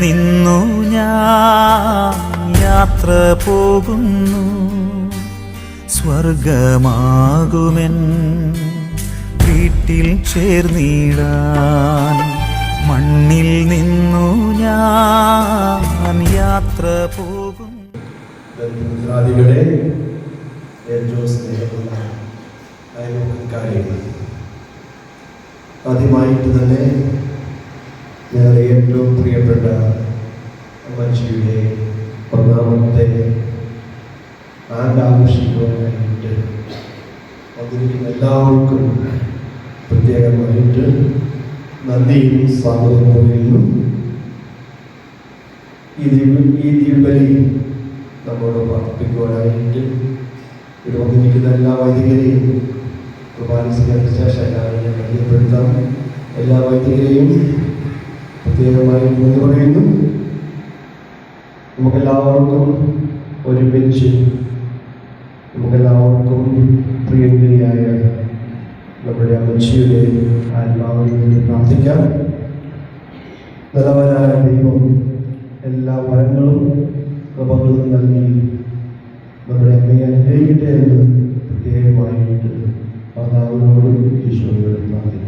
നിന്നു ഞാൻ യാത്ര പോകുന്നു. സ്വർഗമാകുമെൻ വീട്ടിൽ ചേർന്നിടാൻ മണ്ണിൽ നിന്നു ഞാൻ യാത്ര പോകും ആദികളെ തന്നെ ഞങ്ങളുടെ ഏറ്റവും പ്രിയപ്പെട്ട അമ്മച്ചിയുടെ ഒന്നാമത്തെ ആണ്ടാഘോഷിക്കുവാനായിട്ട് വന്നിരിക്കുന്ന എല്ലാവർക്കും പ്രത്യേകമായിട്ട് നന്ദിയും സ്വാഗതം പറയുന്നു. ഈ ദീപ ഈ ദീപലി നമ്മോട് പ്രാർത്ഥിക്കുവാനായിട്ട് ഇവിടെ വന്നിരിക്കുന്ന എല്ലാ വൈദികരെയും കുർബാന സ്വീകരിച്ച ശേഷം എല്ലാവരെയും പരിചയപ്പെടുത്താം. എല്ലാ വൈദികരെയും പ്രത്യേകമായി നന്ദി പറയുന്നു. നമുക്കെല്ലാവർക്കും ഒരുമിച്ച് നമുക്കെല്ലാവർക്കും പ്രിയങ്കരിയായ നമ്മുടെ അമ്മച്ചിയുടെ ആത്മാവിൽ നിന്ന് പ്രാർത്ഥിക്കാം. നിലവനായ ദൈവം എല്ലാ വരങ്ങളും കൃപകളും നൽകി നമ്മുടെ അമ്മയെ അനുഗ്രഹിക്കട്ടെ എന്ന് പ്രത്യേകമായിട്ട് മാതാവിനോടും അന്നാം പെസഹ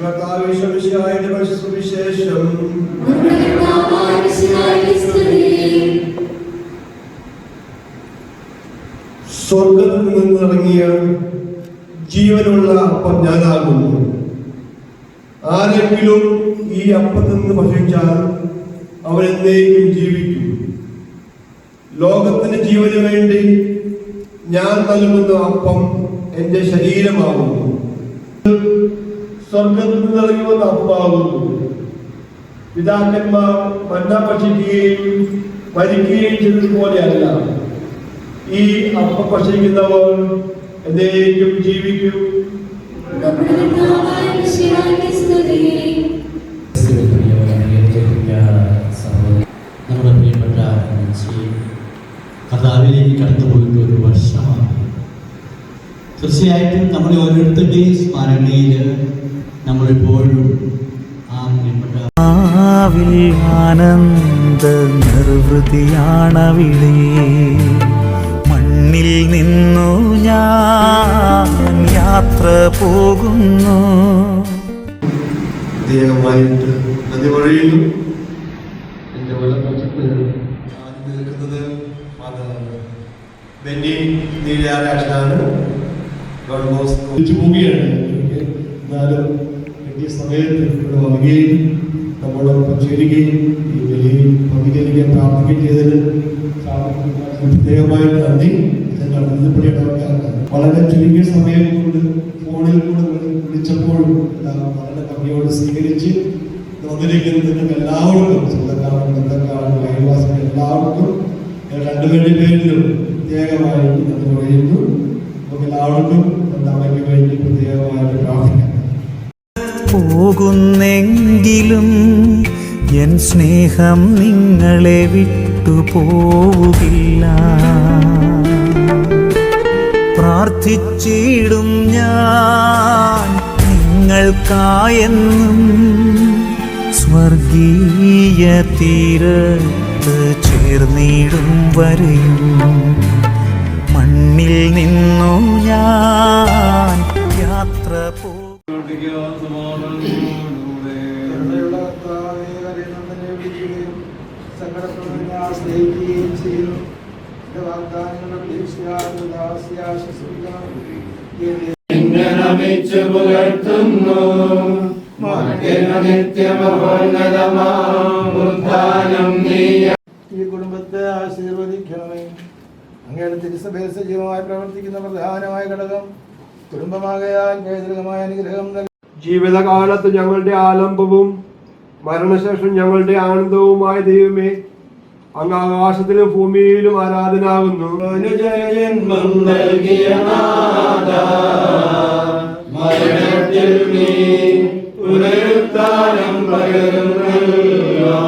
കർത്താവ് ഈശോമിശിഹായുടെ പരിശുദ്ധ സുവിശേഷം സ്വർഗത്തിൽ നിന്നിറങ്ങിയ ജീവനുള്ള അപ്പം ഞാനാകുന്നു. ആരെങ്കിലും ഈ അപ്പത്തിൽ നിന്ന് ഭക്ഷിച്ചാൽ അവൻ ജീവിക്കും. ലോകത്തിന് ജീവന് വേണ്ടി ഞാൻ നൽകുന്ന അപ്പം എന്റെ ശരീരമാകുന്നു. സ്വർഗത്തിൽ നിന്നിറങ്ങി വന്ന അപ്പാകുന്നു പിതാക്കന്മാർ മന്ന മരിക്കുകയും ചെയ്തതുപോലെയല്ല. ഈ അപ്പ ഭക്ഷിക്കുന്നവർ എന്നേക്കും ജീവിക്കും. തീർച്ചയായിട്ടും നമ്മുടെ ഓരോരുത്തരുടെയും സ്മരണയിൽ നമ്മളിപ്പോഴും ആ ആവിൽ ആനന്ദ നിർവൃതിയാണവിളേ മണ്ണിൽ നിന്നു ഞാൻ യാത്ര പോകുന്നു. പ്രത്യേകമായിട്ട് പറയുന്നു എന്റെ വലപ്പുറത്ത് ആദ്യം നിൽക്കുന്നത് മാതാവാണ് ബെന്നി നീരാരാക്ഷനാണ് ഗവൺമെന്റ് പോവുകയാണ്. എന്നാലും കിട്ടിയ സമയത്ത് ഇവിടെ വരികയും നമ്മളോടൊപ്പം ചേരുകയും ഈ വലിയ പങ്കുചേരുകയും പ്രാർത്ഥിക്കുകയും ചെയ്തതിന് പ്രത്യേകമായി നന്ദി. വളരെ ചുരുങ്ങിയ സമയം കൊണ്ട് ഫോണിൽ കൂടെ വിളിച്ചപ്പോൾ വളരെ ഭംഗിയോട് സ്വീകരിച്ച് വന്നിരിക്കുന്ന എല്ലാവർക്കും സ്വന്തക്കാരും ബന്ധക്കാരും അയൽവാസികൾ എല്ലാവർക്കും രണ്ടുപേരുടെ പേരിലും പ്രത്യേകമായി നന്ദി പറയുന്നു. നമുക്ക് എല്ലാവർക്കും നമ്മുടെ അമ്മയ്ക്ക് വേണ്ടി പ്രത്യേകമായിട്ട് പ്രാർത്ഥിക്കാം. പോകുന്നെങ്കിലും എൻ സ്നേഹം നിങ്ങളെ വിട്ടു പോവുകില്ല പ്രാർത്ഥിച്ചിടും ഞാൻ നിങ്ങൾക്കായെന്നും സ്വർഗീയ തീരത്ത് ചേർന്നിടും വരെയും. ഈ കുടുംബത്തെ ആശീർവദിക്കണമേ. ജീവിതകാലത്ത് ഞങ്ങളുടെ ആലംബവും മരണശേഷം ഞങ്ങളുടെ ആനന്ദവുമായ ദൈവമേ അങ്ങ് ആകാശത്തിലും ഭൂമിയിലും ആരാധനാകുന്നു. ജന്മം നൽകിയ മരണത്തിൽ നീ പകരുന്നല്ലോ.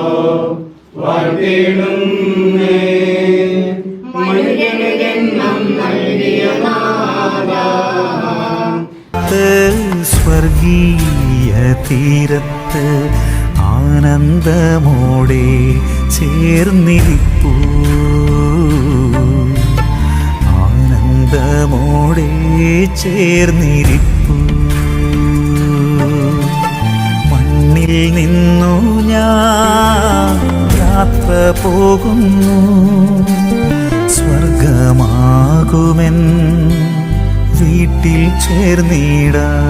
ജന്മം നൽകിയ സ്വർഗീയ തീരത്ത് ആനന്ദമോടെ ചേർന്നിരിപ്പൂ. ആനന്ദമോടെ ചേർന്നിരിപ്പൂ. മണ്ണിൽ നിന്നു ഞാൻ പോകുന്നു. സ്വർഗമാകുമെൻ വീട്ടിൽ ചേർന്നിടാ.